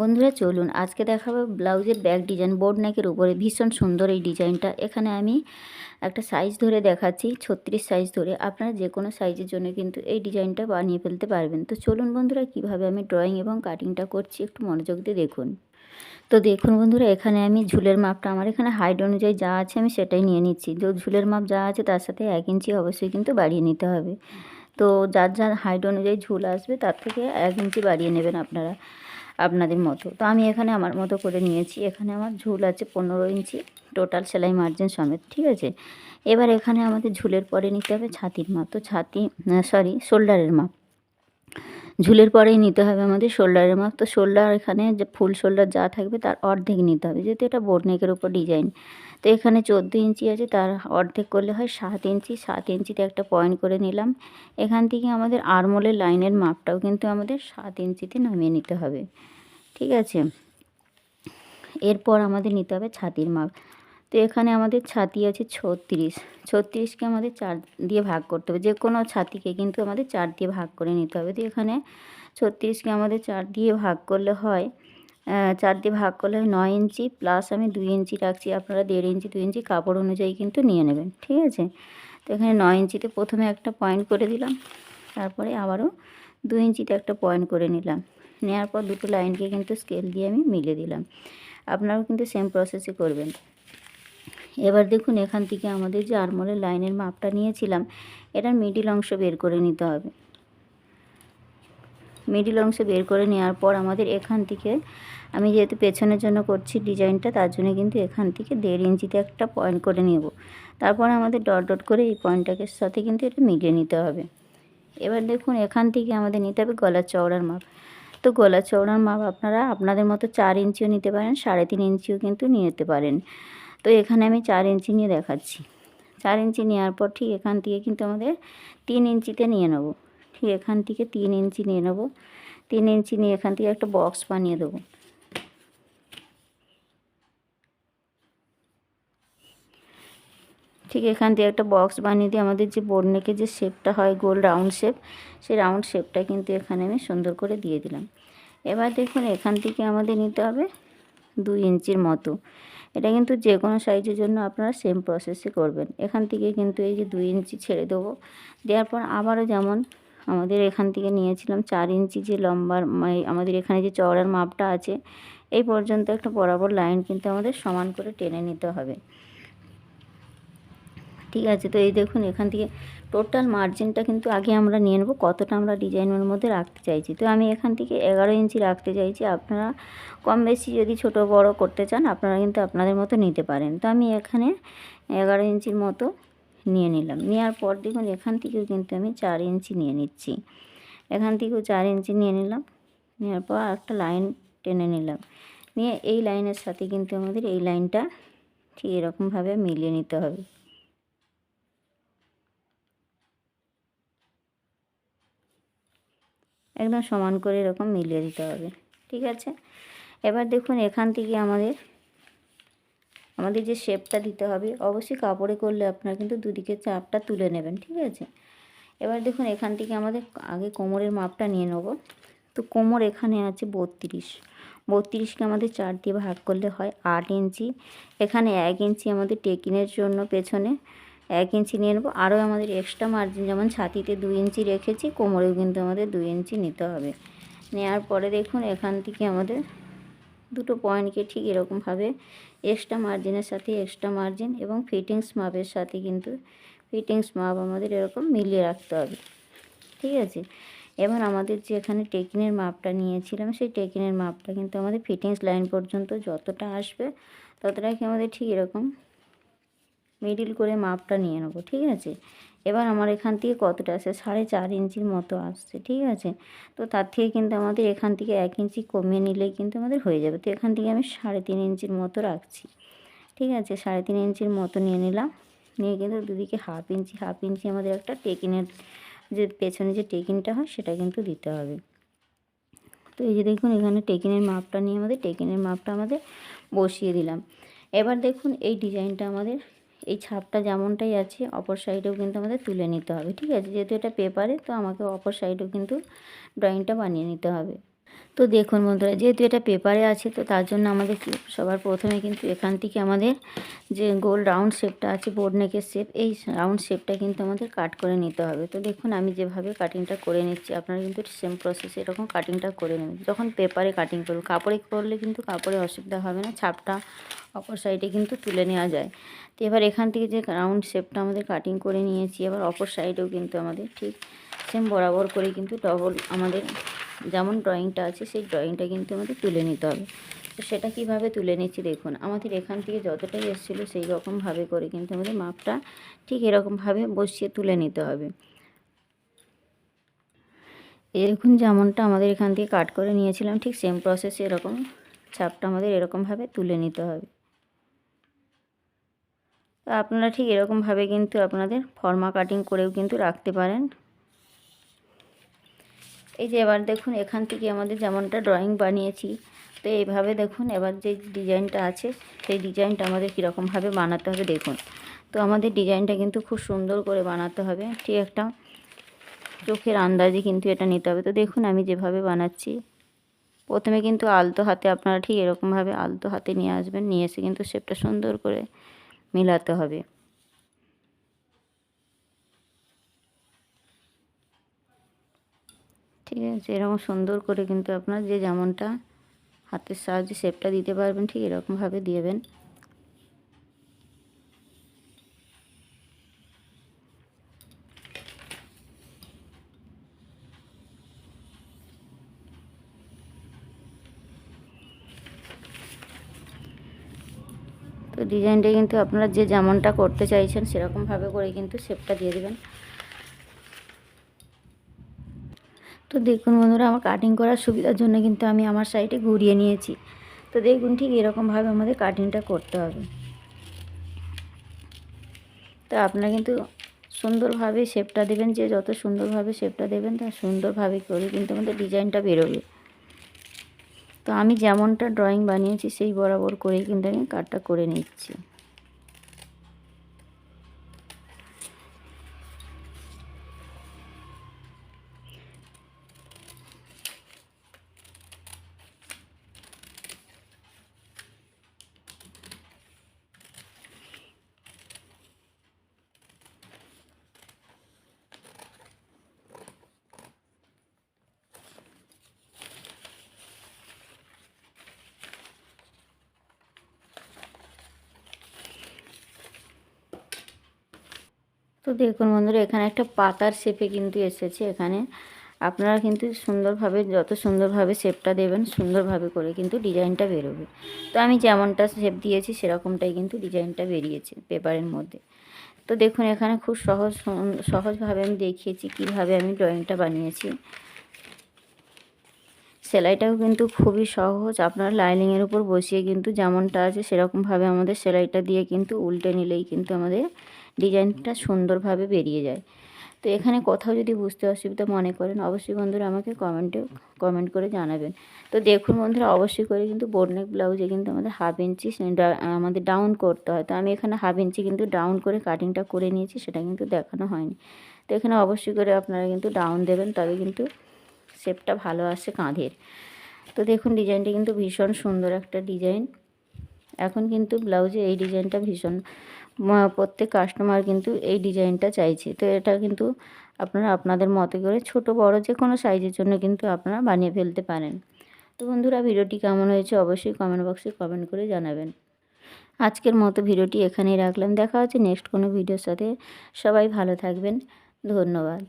বন্ধুরা, চলুন আজকে দেখাবো ব্লাউজের ব্যাক ডিজাইন বোর্ড নেকের উপরে। ভীষণ সুন্দর এই ডিজাইনটা। এখানে আমি একটা সাইজ ধরে দেখাচ্ছি, ছত্রিশ সাইজ ধরে। আপনারা যে কোনো সাইজের জন্য কিন্তু এই ডিজাইনটা বানিয়ে ফেলতে পারবেন। তো চলুন বন্ধুরা, কীভাবে আমি ড্রয়িং এবং কাটিংটা করছি একটু মনোযোগ দিয়ে দেখুন। তো দেখুন বন্ধুরা, এখানে আমি ঝুলের মাপটা, আমার এখানে হাইট অনুযায়ী যা আছে আমি সেটাই নিয়ে নিচ্ছি। তো ঝুলের মাপ যা আছে তার সাথে এক ইঞ্চি অবশ্যই কিন্তু বাড়িয়ে নিতে হবে। তো যার যার হাইট অনুযায়ী ঝুল আসবে, তার থেকে এক ইঞ্চি বাড়িয়ে নেবেন আপনারা। আপনাদের মতো। তো আমি এখানে আমার মতো করে নিয়েছি। এখানে আমার ঝুল আছে পনেরো ইঞ্চি। টোটাল সেলাই মার্জিন সমেত, ঠিক আছে? এবার এখানে আমাদের ঝুলের পরে নিতে হবে ছাতির মাপ। তো ছাতি সরি শোল্ডারের মাপ। ঝুলের পরেই নিতে হবে আমাদের শোল্ডারের মাপ। তো শোল্ডার এখানে যে ফুল শোল্ডার যা থাকবে তার অর্ধেক নিতে হবে। যেহেতু এটা বোট নেকের উপর ডিজাইন, তো এখানে চোদ্দ ইঞ্চি আছে, তার অর্ধেক করলে হয় সাত ইঞ্চি। সাত ইঞ্চিতে একটা পয়েন্ট করে নিলাম। এখান থেকে আমাদের আরমোলের লাইনের মাপটাও কিন্তু আমাদের সাত ইঞ্চিতে নামিয়ে নিতে হবে। ঠিক আছে? এরপর আমাদের নিতে হবে ছাতির মাপ। তো এখানে আমাদের ছাতি আছে ছত্রিশ। ছত্রিশকে আমাদের চার দিয়ে ভাগ করতে হবে। যে কোনো ছাতিকে কিন্তু আমাদের চার দিয়ে ভাগ করে নিতে হবে। তো এখানে ছত্রিশকে আমাদের চার দিয়ে ভাগ করলে হয় চার দিয়ে ভাগ করলে হয় নয় ইঞ্চি। প্লাস আমি দুই ইঞ্চি রাখছি, আপনারা দেড় ইঞ্চি, দুই ইঞ্চি কাপড় অনুযায়ী কিন্তু নিয়ে নেবেন, ঠিক আছে? তো এখানে নয় ইঞ্চিতে প্রথমে একটা পয়েন্ট করে দিলাম, তারপরে আবারও দু ইঞ্চিতে একটা পয়েন্ট করে নিলাম। নেওয়ার পর দুটো লাইনকে কিন্তু স্কেল দিয়ে আমি মিলে দিলাম। আপনারাও কিন্তু সেম প্রসেসই করবেন। এবার দেখুন এখান থেকে আমাদের যে আরমোলের লাইনের মাপটা নিয়েছিলাম, এটার মিডিল অংশ বের করে নিতে হবে। মিডিল অংশ বের করে নেওয়ার পর আমাদের এখান থেকে, আমি যেহেতু পেছনের জন্য করছি ডিজাইনটা, তার জন্য কিন্তু এখান থেকে দেড় ইঞ্চিতে একটা পয়েন্ট করে নেব। তারপর আমাদের ডট ডট করে এই পয়েন্টটাকে সাথে কিন্তু এটা মিলিয়ে নিতে হবে। এবার দেখুন এখান থেকে আমাদের নিতে হবে গলার চওড়ার মাপ। তো গলা চওড়ার মাপ আপনারা আপনাদের মতো চার ইঞ্চিও নিতে পারেন, সাড়ে তিন ইঞ্চিও কিন্তু নিয়ে নিতে পারেন। তো এখানে আমি চার ইঞ্চি নিয়ে দেখাচ্ছি। চার ইঞ্চি নেওয়ার পর ঠিক এখান থেকে কিন্তু আমাদের তিন ইঞ্চিতে নিয়ে নেব। ঠিক এখান থেকে তিন ইঞ্চি নিয়ে নেব। তিন ইঞ্চি নিয়ে এখান থেকে একটা বক্স বানিয়ে দেবো। ঠিক এখান থেকে একটা বক্স বানিয়ে দিয়ে আমাদের যে বোর্ড নেকে যে শেপটা হয় গোল রাউন্ড শেপ সেই রাউন্ড শেপটা কিন্তু এখানে আমি সুন্দর করে দিয়ে দিলাম। এবার দেখুন এখান থেকে আমাদের নিতে হবে দুই ইঞ্চির মতো। এটা কিন্তু যে কোনো সাইজের জন্য আপনারা সেম প্রসেসে করবেন। এখান থেকে কিন্তু এই যে দুই ইঞ্চি ছেড়ে দেবো। দেওয়ার পর আবারও যেমন আমাদের এখান থেকে নিয়েছিলাম চার ইঞ্চি যে লম্বার আমাদের এখানে যে চওড়ার মাপটা আছে, এই পর্যন্ত একটা বরাবর লাইন কিন্তু আমাদের সমান করে টেনে নিতে হবে। ঠিক আছে, তো এই দেখুন এখান থেকে টোটাল মার্জিনটা কিন্তু আগে আমরা নিয়ে নেব, কতটা আমরা ডিজাইনের মধ্যে রাখতে চাইছি। তো আমি এখান থেকে এগারো ইঞ্চি রাখতে চাইছি, আপনারা কম বেশি যদি ছোট বড় করতে চান, আপনারা কিন্তু আপনাদের মতো নিতে পারেন। তো আমি এখানে এগারো ইঞ্চির মতো নিয়ে নিলাম, নেওয়ার পর দেখুন এখান থেকেও কিন্তু আমি চার ইঞ্চি নিয়ে নিচ্ছি। এখান থেকেও চার ইঞ্চি নিয়ে নিলাম, নেওয়ার পর একটা লাইন টেনে নিলাম। নিয়ে এই লাইনের সাথে কিন্তু আমাদের এই লাইনটা ঠিক এরকমভাবে মিলিয়ে নিতে হবে। একদম সমান করে এরকম মিলিয়ে দিতে হবে, ঠিক আছে? এবার দেখুন, এখান থেকে আমাদের আমাদের যে শেপটা দিতে হবে, অবশ্যই কাপড়ে করলে আপনারা কিন্তু দুদিকে চাপটা তুলে নেবেন, ঠিক আছে? এবার দেখুন, এখান থেকে আমাদের আগে কোমরের মাপটা নিয়ে নেব। তো কোমর এখানে আছে বত্রিশ। বত্রিশকে আমাদের চার দিয়ে ভাগ করলে হয় আট ইঞ্চি। এখানে এক ইঞ্চি আমাদের টেকিনের জন্য পেছনে। এক ইঞ্চি নিয়ে নেব। আরও আমাদের এক্সট্রা মার্জিন যেমন ছাতিতে দুই ইঞ্চি রেখেছি, কোমরেও কিন্তু আমাদের দুই ইঞ্চি নিতে হবে। নেওয়ার পরে দেখুন এখান থেকে আমাদের দুটো পয়েন্টকে ঠিক এরকমভাবে এক্সট্রা মার্জিনের সাথে এক্সট্রা মার্জিন এবং ফিটিংস মাপের সাথে কিন্তু ফিটিংস মাপ আমাদের এরকম মিলিয়ে রাখতে হবে। ঠিক আছে? এবার আমাদের যে এখানে টেকিনের মাপটা নিয়েছিলাম, সেই টেকিনের মাপটা কিন্তু আমাদের ফিটিংস লাইন পর্যন্ত যতটা আসবে, ততটাই কি আমাদের ঠিক এরকম মিডিল করে মাপটা নিয়ে নেব, ঠিক আছে? এবার আমার এখান থেকে কতটা আসে সাড়ে চার ইঞ্চির মতো আসছে, ঠিক আছে? তো তার থেকে কিন্তু আমাদের এখান থেকে এক ইঞ্চি কমিয়ে নিলেই কিন্তু আমাদের হয়ে যাবে। তো এখান থেকে আমি সাড়ে তিন ইঞ্চির মতো রাখছি, ঠিক আছে? সাড়ে তিন ইঞ্চির মতো নিয়ে নিলাম। নিয়ে কিন্তু দুদিকে হাফ ইঞ্চি হাফ ইঞ্চি আমাদের একটা টেকিনের যে পেছনে যে টেকিনটা হয়, সেটা কিন্তু দিতে হবে। তো এই যে দেখুন, এখানে টেকিনের মাপটা নিয়ে আমাদের, টেকিনের মাপটা আমাদের বসিয়ে দিলাম। এবার দেখুন, এই ডিজাইনটা আমাদের এই ছাপটা যেমনটাই আছে অপর সাইডেও কিন্তু আমাদের তুলে নিতে হবে। ঠিক আছে? যেহেতু এটা পেপারে তো আমাকে অপর সাইডেও কিন্তু ড্রয়িংটা বানিয়ে নিতে হবে। তো দেখুন বন্ধুরা, যেহেতু এটা পেপারে আছে, তো তার জন্য আমাদের সবার প্রথমে কিন্তু এখান থেকে আমাদের যে গোল রাউন্ড শেপটা আছে, বোর্ড নেকের শেপ, এই রাউন্ড শেপটা কিন্তু আমাদের কাট করে নিতে হবে। তো দেখুন, আমি যেভাবে কাটিংটা করে নিচ্ছি, আপনারা কিন্তু সেম প্রসেসে এরকম কাটিংটা করে নেবেন। যখন পেপারে কাটিং করবেন কাপড়ে করলে কিন্তু কাপড়ে অসুবিধা হবে না, ছাপটা অপর সাইডে কিন্তু তুলে নেওয়া যায়। তো এবার এখান থেকে যে রাউন্ড শেপটা আমাদের কাটিং করে নিয়েছি, এবার অপর সাইডেও কিন্তু আমাদের ঠিক সেম বরাবর করে কিন্তু ডবল আমাদের যেমন ড্রয়িংটা আছে, সেই ড্রয়িংটা কিন্তু আমাদের তুলে নিতে হবে। তো সেটা কীভাবে তুলে নিচ্ছি দেখুন, আমাদের এখান থেকে যতটাই এসেছিল সেই রকমভাবে করে কিন্তু আমাদের মাপটা ঠিক এরকমভাবে বসিয়ে তুলে নিতে হবে। দেখুন যেমনটা আমাদের এখান থেকে কাট করে নিয়েছিলাম, ঠিক সেম প্রসেসে এরকম ছাপটা আমাদের এরকমভাবে তুলে নিতে হবে। আপনারা ঠিক এরকমভাবে কিন্তু আপনাদের ফর্মা কাটিং করেও কিন্তু রাখতে পারেন। এই যে এবার দেখুন এখান থেকে আমাদের যেমনটা ড্রয়িং বানিয়েছি, তো এইভাবে দেখুন এবার যে ডিজাইনটা আছে, সেই ডিজাইনটা আমাদের কীরকমভাবে বানাতে হবে দেখুন। তো আমাদের ডিজাইনটা কিন্তু খুব সুন্দর করে বানাতে হবে ঠিক একটা চোখের আন্দাজে কিন্তু এটা নিতে হবে। তো দেখুন আমি যেভাবে বানাচ্ছি, প্রথমে কিন্তু আলতো হাতে আপনারা ঠিক এরকমভাবে আলতো হাতে নিয়ে আসবেন, নিয়ে এসে কিন্তু শেপটা সুন্দর করে মিলাতে হবে। ঠিক আছে, এরকম সুন্দর করে কিন্তু আপনার যে যেমনটা হাতের সাহায্যে শেপটা দিতে পারবেন, ঠিক এরকমভাবে দিয়েবেন। তো ডিজাইনটা কিন্তু আপনারা যে যেমনটা করতে চাইছেন, সেরকমভাবে করে কিন্তু শেপটা দিয়ে দেবেন। তো দেখুন বন্ধুরা, আমার কাটিং করার সুবিধার জন্য কিন্তু আমি আমার সাইডে ঘুরিয়ে নিয়েছি। তো দেখুন ঠিক এরকমভাবে আমাদের কাটিংটা করতে হবে। তো আপনারা কিন্তু সুন্দরভাবে শেপটা দেবেন, যে যত সুন্দরভাবে শেপটা দেবেন তা সুন্দরভাবে করে কিন্তু আমাদের ডিজাইনটা বেরোবে। তো আমি যেমনটা ড্রয়িং বানিয়েছি, সেই বরাবর করেই কিন্তু আমি কাটটা করে নিচ্ছি। তো দেখুন বন্ধুরা, এখানে একটা পাতার শেপে কিন্তু এসেছে এখানে। আপনারা কিন্তু সুন্দরভাবে, যত সুন্দরভাবে শেপটা দেবেন, সুন্দরভাবে করে কিন্তু ডিজাইনটা বেরোবে। তো আমি যেমনটা শেপ দিয়েছি, সেরকমটাই কিন্তু ডিজাইনটা বেরিয়েছে পেপারের মধ্যে। তো দেখুন, এখানে খুব সহজ, সহজভাবে আমি দেখিয়েছি কীভাবে আমি ড্রয়িংটা বানিয়েছি। সেলাইটাও কিন্তু খুবই সহজ। আপনার লাইনিংয়ের উপর বসিয়ে কিন্তু যেমনটা আছে সেরকমভাবে আমাদের সেলাইটা দিয়ে কিন্তু উল্টে নিলেই কিন্তু আমাদের ডিজাইনটা সুন্দরভাবে বেরিয়ে যায়। তো এখানে কোথাও যদি বুঝতে অসুবিধা মনে করেন, অবশ্যই বন্ধুরা আমাকে কমেন্টে কমেন্ট করে জানাবেন। তো দেখুন বন্ধুরা, অবশ্যই করে কিন্তু বোর্ডনেক ব্লাউজে কিন্তু আমাদের হাফ ইঞ্চি আমাদের ডাউন করতে হয়। তো আমি এখানে হাফ ইঞ্চি কিন্তু ডাউন করে কাটিংটা করে নিয়েছি, সেটা কিন্তু দেখানো হয়নি। তো এখানে অবশ্যই করে আপনারা কিন্তু ডাউন দেবেন, তবে কিন্তু শেপটা ভালো আসে কাঁধের। তো দেখুন, ডিজাইনটা কিন্তু ভীষণ সুন্দর একটা ডিজাইন। এখন কিন্তু ব্লাউজে এই ডিজাইনটা ভীষণ প্রত্যেক কাস্টমার কিন্তু এই ডিজাইনটা চাইছে। তো এটা কিন্তু আপনারা আপনাদের মতো করে ছোট, বড় যে কোনো সাইজের জন্য কিন্তু আপনারা বানিয়ে ফেলতে পারেন। তো বন্ধুরা, ভিডিওটি কেমন হয়েছে অবশ্যই কমেন্ট বক্সে কমেন্ট করে জানাবেন। আজকের মতো ভিডিওটি এখানেই রাখলাম। দেখা হচ্ছে নেক্সট কোনো ভিডিওর সাথে। সবাই ভালো থাকবেন। ধন্যবাদ।